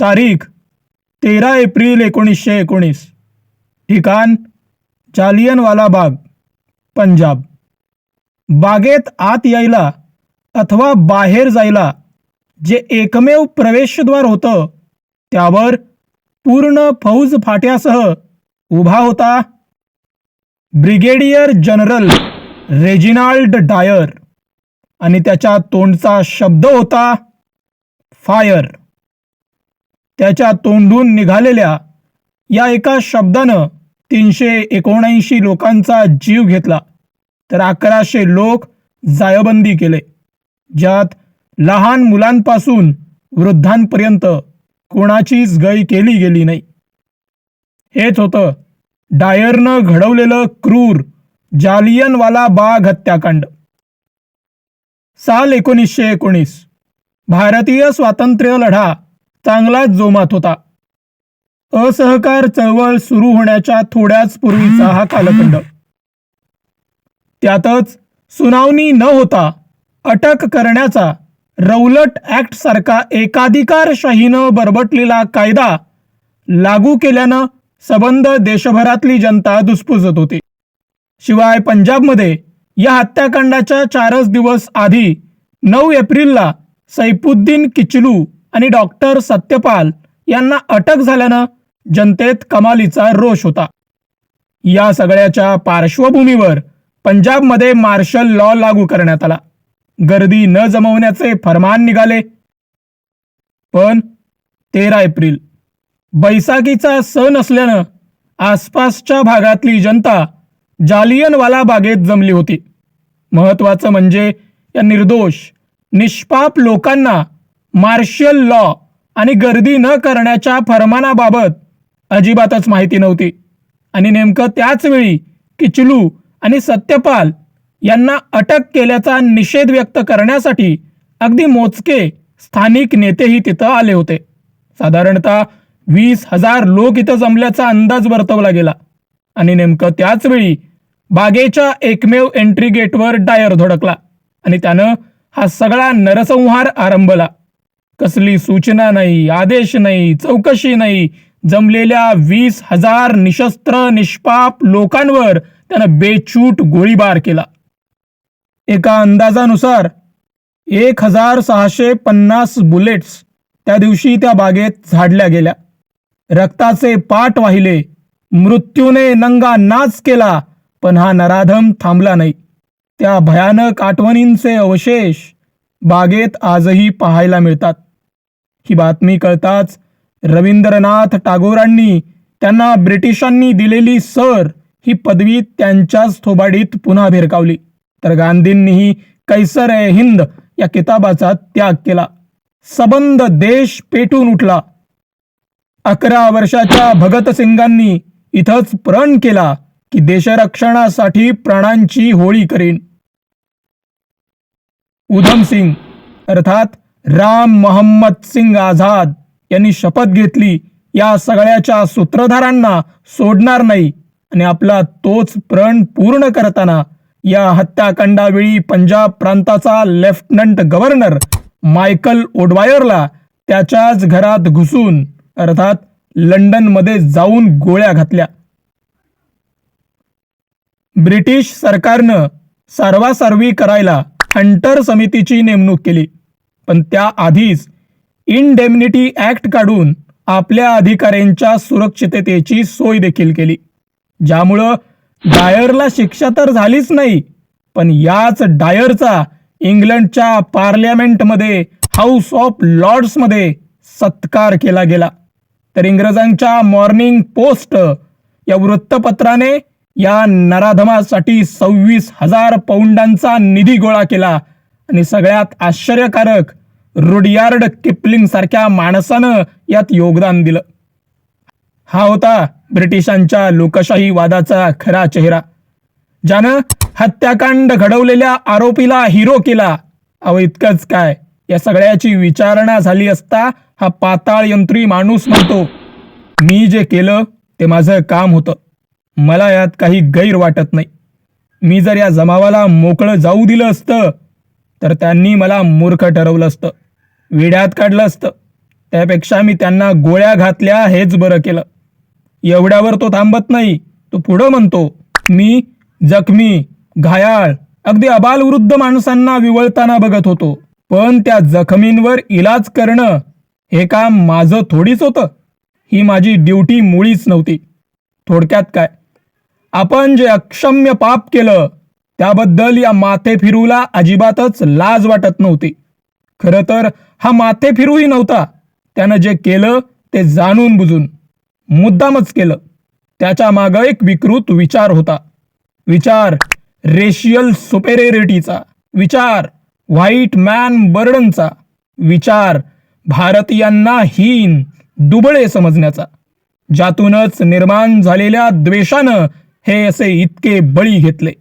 तारीख तेरा एप्रिल एकोणीसशे एकोणीस. ठिकाण जालियनवाला बाग पंजाब. बागेत आत यायला अथवा बाहेर जायला जे एकमेव प्रवेशद्वार होतं त्यावर पूर्ण फौज फाट्यासह उभा होता ब्रिगेडियर जनरल रेजिनाल्ड डायर. आणि त्याच्या तोंडचा शब्द होता फायर. त्याच्या तोंडून निघालेल्या या एका शब्दानं तीनशे एकोणऐंशी लोकांचा जीव घेतला. तर अकराशे लोक जायबंदी केले ज्यात लहान मुलांपासून वृद्धांपर्यंत कोणाचीच गय केली गेली नाही. हेच होतं डायरनं घडवलेलं क्रूर जालियनवाला बाग हत्याकांड. साल एकोणीसशे एकोणीस भारतीय स्वातंत्र्य लढा चांगलाच जोमात होता. असहकार चळवळ सुरू होण्याच्या थोड्याच पूर्वीचा हा कालखंड. त्यातच सुनावणी न होता अटक करण्याचा रौलट ऍक्ट सारखा एकाधिकारशाहीनं बरबटलेला कायदा लागू केल्यानं सबंध देशभरातली जनता दुस्पुसत होती. शिवाय पंजाबमध्ये या हत्याकांडाच्या चारच दिवस आधी नऊ एप्रिलला सैफुद्दीन किचलू आणि डॉक्टर सत्यपाल यांना अटक झाल्यानं जनतेत कमालीचा रोष होता. या सगळ्याच्या पार्श्वभूमीवर पंजाबमध्ये मार्शल लॉ लागू करण्यात आला. गर्दी न जमवण्याचे फरमान निघाले. पण तेरा एप्रिल बैसाखीचा सण असल्यानं आसपासच्या भागातली जनता जालियनवाला बागेत जमली होती. महत्वाचं म्हणजे या निर्दोष निष्पाप लोकांना मार्शल लॉ आणि गर्दी न करण्याच्या फरमानाबाबत अजिबातच माहिती नव्हती. आणि नेमकं त्याचवेळी किचलू आणि सत्यपाल यांना अटक केल्याचा निषेध व्यक्त करण्यासाठी अगदी मोजके स्थानिक नेतेही तिथं आले होते. साधारणतः वीस हजार लोक इथं जमल्याचा अंदाज वर्तवला गेला. आणि नेमकं त्याचवेळी बागेच्या एकमेव एंट्री गेटवर डायर धडकला. आणि त्यानं हा सगळा नरसंहार आरंभला. कसली सूचना नाही आदेश नाही चौकशी नाही. जमलेल्या वीस हजार निशस्त्र निष्पाप लोकांवर त्यानं बेछूट गोळीबार केला. एका अंदाजानुसार एक हजार सहाशे पन्नास बुलेट्स त्या दिवशी त्या बागेत झाडल्या गेल्या. रक्ताचे पाट वाहिले. मृत्यूने नंगा नाच केला पण हा नराधम थांबला नाही. त्या भयानक आठवणींचे अवशेष बागेत आजही पाहायला मिळतात. ही बातमी कळताच रवींद्रनाथ टागोरांनी त्यांना ब्रिटिशांनी दिलेली सर ही पदवी त्यांच्याच थोबाडीत पुन्हा भिरकावली. तर गांधींनीही कैसर ए हिंद या किताबाचा त्याग केला. सबंध देश पेटून उठला. अकरा वर्षाच्या भगतसिंगांनी इथंच प्रण केला की देशरक्षणासाठी प्राणांची होळी करीन. उधम सिंग अर्थात राम मोहम्मद सिंग आझाद यांनी शपथ घेतली. या सगळ्याच्या सूत्रधारांना सोडणार नाही. आणि आपला तोच प्रण पूर्ण करताना या हत्याकांडावेळी पंजाब प्रांताचा लेफ्टनंट गव्हर्नर मायकल ओडवायरला त्याच्याच घरात घुसून अर्थात लंडनमध्ये जाऊन गोळ्या घातल्या. ब्रिटिश सरकारनं सारवासारवी करायला हंटर समितीची नेमणूक केली. पण त्याआधीच इनडेमिनिटी ऍक्ट काढून आपल्या अधिकाऱ्यांच्या सुरक्षिततेची सोय देखील केली. ज्यामुळं डायरला शिक्षा तर झालीच नाही पण याच डायरचा इंग्लंडच्या पार्लियामेंटमध्ये हाऊस ऑफ लॉर्ड्समध्ये सत्कार केला गेला. तर इंग्रजांच्या मॉर्निंग पोस्ट या वृत्तपत्राने या नराधमासाठी सव्वीस हजार पौंडांचा निधी गोळा केला आणि सगळ्यात आश्चर्यकारक रुडयार्ड किपलिंग सारख्या माणसानं यात योगदान दिलं. हा होता ब्रिटिशांच्या लोकशाही वादाचा खरा चेहरा. ज्यानं हत्याकांड घडवलेल्या आरोपीला हिरो केला. अहो इतकंच काय? या सगळ्याची विचारणा झाली असता हा पाताळ यंत्री माणूस म्हणतो मी जे केलं ते माझं काम होतं. मला यात काही गैर वाटत नाही. मी जर या जमावाला मोकळं जाऊ दिलं असतं तर त्यांनी मला मूर्ख ठरवलं असतं. विड्यात काढलं असतं. त्यापेक्षा मी त्यांना गोळ्या घातल्या हेच बरं केलं. एवढ्यावर तो थांबत नाही. तो पुढं म्हणतो मी जखमी घायाळ अगदी अबालवृद्ध माणसांना विवळताना बघत होतो. पण त्या जखमींवर इलाज करणं हे काम माझं थोडीच होतं. ही माझी ड्युटी मुळीच नव्हती. थोडक्यात काय? आपण जे अक्षम्य पाप केलं त्याबद्दल या माथे फिरूला अजिबातच लाज वाटत नव्हती. खरं तर हा माथे फिरूही नव्हता. त्यानं जे केलं ते जाणून बुजून मुद्दामच केलं. त्याच्या मागं एक विकृत विचार होता. विचार रेशियल सुपेरेरिटीचा. विचार व्हाईट मॅन बर्डनचा. विचार भारतीयांना हीन दुबळे समजण्याचा. ज्यातूनच निर्माण झालेल्या द्वेषानं हे असे इतके बळी घेतले.